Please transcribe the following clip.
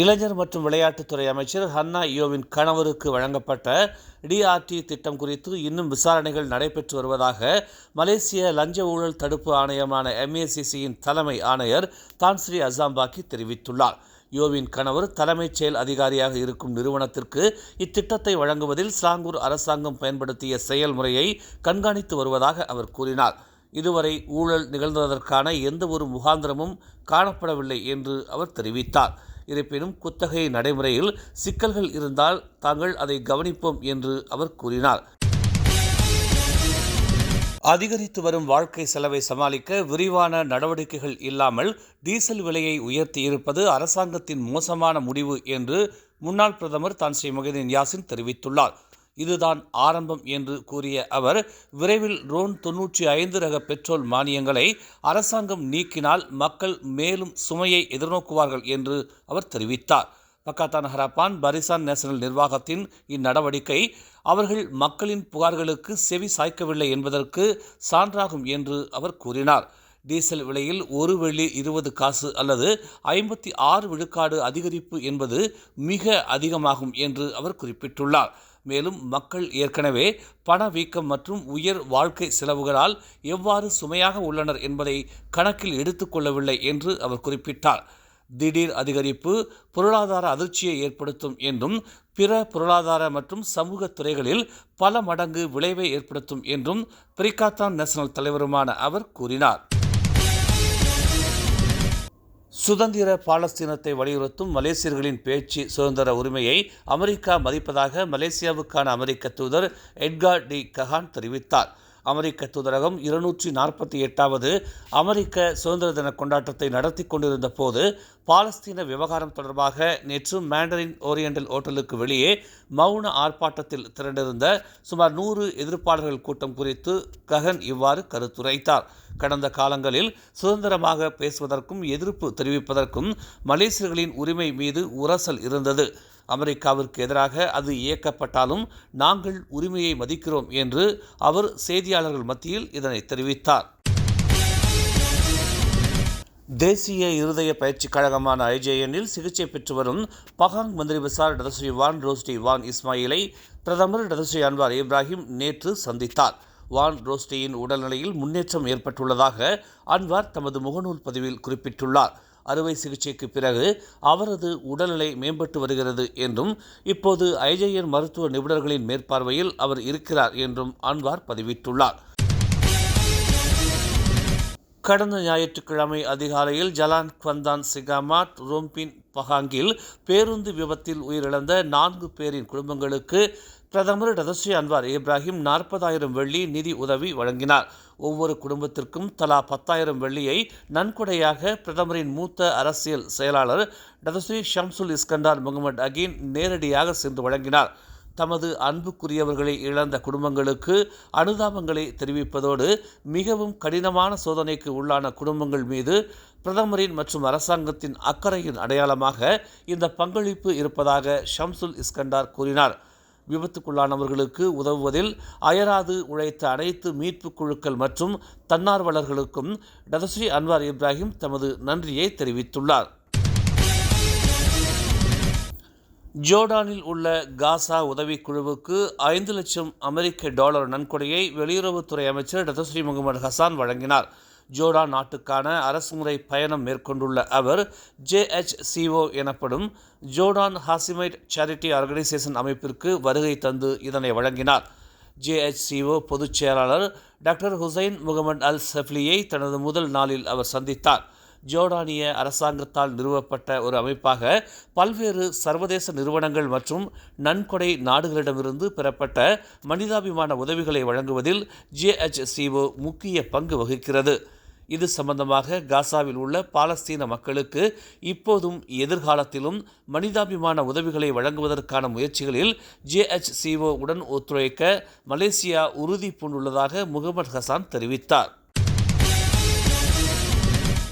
இளைஞர் மற்றும் விளையாட்டுத்துறை அமைச்சர் ஹன்னா இயோவின் கணவருக்கு வழங்கப்பட்ட டிஆர்டி திட்டம் குறித்து இன்னும் விசாரணைகள் நடைபெற்று வருவதாக மலேசிய லஞ்ச ஊழல் தடுப்பு ஆணையமான எம்ஏசிசியின் தலைமை ஆணையர் தான்ஸ்ரீ அசாம்பாக்கி தெரிவித்துள்ளார். யோவின் கணவர் தலைமைச் செயல் அதிகாரியாக இருக்கும் நிறுவனத்திற்கு இத்திட்டத்தை வழங்குவதில் ஸ்லாங்கூர் அரசாங்கம் பயன்படுத்திய செயல்முறையை கண்காணித்து வருவதாக அவர் கூறினார். இதுவரை ஊழல் நிகழ்ந்ததற்கான எந்த ஒரு முகாந்திரமும் காணப்படவில்லை என்று அவர் தெரிவித்தார். இருப்பினும் குத்தகை நடைமுறையில் சிக்கல்கள் இருந்தால் தாங்கள் அதை கவனிப்போம் என்று அவர் கூறினார். அதிகரித்து வரும் வாழ்க்கை செலவை சமாளிக்க விரிவான நடவடிக்கைகள் இல்லாமல் டீசல் விலையை உயர்த்தியிருப்பது அரசாங்கத்தின் மோசமான முடிவு என்று முன்னாள் பிரதமர் தான் ஸ்ரீ மொஹிதீன் யாசின் தெரிவித்துள்ளார். இதுதான் ஆரம்பம் என்று கூறிய அவர் விரைவில் ரோன் தொன்னூற்றி ஐந்து ரக பெட்ரோல் மானியங்களை அரசாங்கம் நீக்கினால் மக்கள் மேலும் சுமையை எதிர்நோக்குவார்கள் என்று அவர் தெரிவித்தார். பக்காத்தான் ஹராப்பான் பரிசான் நேஷனல் நிர்வாகத்தின் இந்நடவடிக்கை அவர்கள் மக்களின் புகார்களுக்கு செவி சாய்க்கவில்லை என்பதற்கு சான்றாகும் என்று அவர் கூறினார். டீசல் விலையில் ஒரு வெள்ளி இருபது காசு அல்லது ஐம்பத்தி ஆறு விழுக்காடு அதிகரிப்பு என்பது மிக அதிகமாகும் என்று அவர் குறிப்பிட்டுள்ளார். மேலும் மக்கள் ஏற்கனவே பணவீக்கம் மற்றும் உயர் வாழ்க்கை செலவுகளால் எவ்வாறு சுமையாக உள்ளனர் என்பதை கணக்கில் எடுத்துக்கொள்ளவில்லை என்று அவர் குறிப்பிட்டார். திடீர் அதிகரிப்பு பொருளாதார அதிர்ச்சியை ஏற்படுத்தும் என்றும் பிற பொருளாதார மற்றும் சமூக துறைகளில் பல மடங்கு விளைவை ஏற்படுத்தும் என்றும் பிரிகாத்தான் நேஷனல் தலைவருமான அவர் கூறினார். சுதந்திர பாலஸ்தீனத்தை வலியுறுத்தும் மலேசியர்களின் பேச்சு சுதந்திர உரிமையை அமெரிக்கா மதிப்பதாக மலேசியாவுக்கான அமெரிக்க தூதர் எட்கார் டி கஹான் தெரிவித்தார். அமெரிக்க தூதரகம் இருநூற்றி நாற்பத்தி எட்டாவது அமெரிக்க சுதந்திர தின கொண்டாட்டத்தை நடத்தி கொண்டிருந்த போது பாலஸ்தீன விவகாரம் தொடர்பாக நேற்று மேண்டரின் ஓரியண்டல் ஓட்டலுக்கு வெளியே மௌன ஆர்ப்பாட்டத்தில் திரண்டிருந்த சுமார் நூறு எதிர்ப்பாளர்கள் கூட்டம் குறித்து ககன் இவ்வாறு கருத்துரைத்தார். கடந்த காலங்களில் சுதந்திரமாக பேசுவதற்கும் எதிர்ப்பு தெரிவிப்பதற்கும் மலேசியர்களின் உரிமை மீது உரசல் இருந்தது. அமெரிக்காவிற்கு எதிராக அது இயக்கப்பட்டாலும் நாங்கள் உரிமையை மதிக்கிறோம் என்று அவர் செய்தியாளர்கள் மத்தியில் இதனை தெரிவித்தார். தேசிய இருதய பயிற்சி கழகமான ஐஜேஎன்னில் சிகிச்சை பெற்று வரும் பகாங் மந்திரி விசார் டதஸ்ரீ வான் ரோஸ்டி வான் இஸ்மாயிலை பிரதமர் டதஸ்ரீ அன்வார் இப்ராஹிம் நேற்று சந்தித்தார். வான் ரோஸ்டியின் உடல்நிலையில் முன்னேற்றம் ஏற்பட்டுள்ளதாக அன்வார் தமது முகநூல் பதிவில் குறிப்பிட்டுள்ளார். அறுவை சிகிச்சைக்கு பிறகு அவரது உடல்நிலை மேம்பட்டு வருகிறது என்றும் இப்போது ஐஜேஎன் மருத்துவ நிபுணர்களின் மேற்பார்வையில் அவர் இருக்கிறார் என்றும் அன்வார் பதிவிட்டுள்ளார். கடந்த ஞாயிற்றுக்கிழமை அதிகாலையில் ஜலான் குவந்தான் சிகாமாட் ரோம்பின் பஹாங்கில் பேருந்து விபத்தில் உயிரிழந்த நான்கு பேரின் குடும்பங்களுக்கு பிரதமர் டதஸ்ரீ அன்வார் இப்ராஹிம் நாற்பதாயிரம் வெள்ளி நிதி உதவி வழங்கினார். ஒவ்வொரு குடும்பத்திற்கும் தலா பத்தாயிரம் வெள்ளியை நன்கொடையாக பிரதமரின் மூத்த அரசியல் செயலாளர் Dato Sri Shamsul Iskandar Mohamed Akin நேரடியாக சென்று வழங்கினார். தமது அன்புக்குரியவர்களை இழந்த குடும்பங்களுக்கு அனுதாபங்களை தெரிவிப்பதோடு மிகவும் கடினமான சோதனைக்கு உள்ளான குடும்பங்கள் மீது பிரதமரின் மற்றும் அரசாங்கத்தின் அக்கறையின் அடையாளமாக இந்த பங்களிப்பு இருப்பதாக ஷம்சுல் இஸ்கண்டார் கூறினார். விபத்துக்குள்ளானவர்களுக்கு உதவுவதில் அயராது உழைத்த அனைத்து மீட்பு குழுக்கள் மற்றும் தன்னார்வலர்களுக்கும் டதஸ்ரீ அன்வார் இப்ராஹிம் தமது நன்றியை தெரிவித்துள்ளார். ஜோர்டானில் உள்ள காசா உதவிக்குழுவுக்கு ஐந்து லட்சம் அமெரிக்க டாலர் நன்கொடையை வெளியுறவுத்துறை அமைச்சர் டதஸ்ரீ முகமது ஹசான் வழங்கினார். ஜோர்டான் நாட்டுக்கான அரசுமுறை பயணம் மேற்கொண்டுள்ள அவர் ஜேஹெச்சிஓ எனப்படும் ஜோர்டான் ஹாசிமைட் சேரிட்டி ஆர்கனைசேஷன் அமைப்பிற்கு வருகை தந்து இதனை வழங்கினார். ஜேஹெச்சிஓ பொதுச் செயலாளர் டாக்டர் ஹுசைன் முகமது அல் சஃப்லியை தனது முதல் நாளில் அவர் சந்தித்தார். ஜோர்டானிய அரசாங்கத்தால் நிறுவப்பட்ட ஒரு அமைப்பாக பல்வேறு சர்வதேச நிறுவனங்கள் மற்றும் நன்கொடை நாடுகளிடமிருந்து பெறப்பட்ட மனிதாபிமான உதவிகளை வழங்குவதில் ஜேஎச்சிஓ முக்கிய பங்கு வகிக்கிறது. இது சம்பந்தமாக காசாவில் உள்ள பாலஸ்தீன மக்களுக்கு இப்போதும் எதிர்காலத்திலும் மனிதாபிமான உதவிகளை வழங்குவதற்கான முயற்சிகளில் ஜேஎச்சிஓ உடன் ஒத்துழைக்க மலேசியா உறுதி பூண்டுள்ளதாக முகமது ஹசான் தெரிவித்தார்.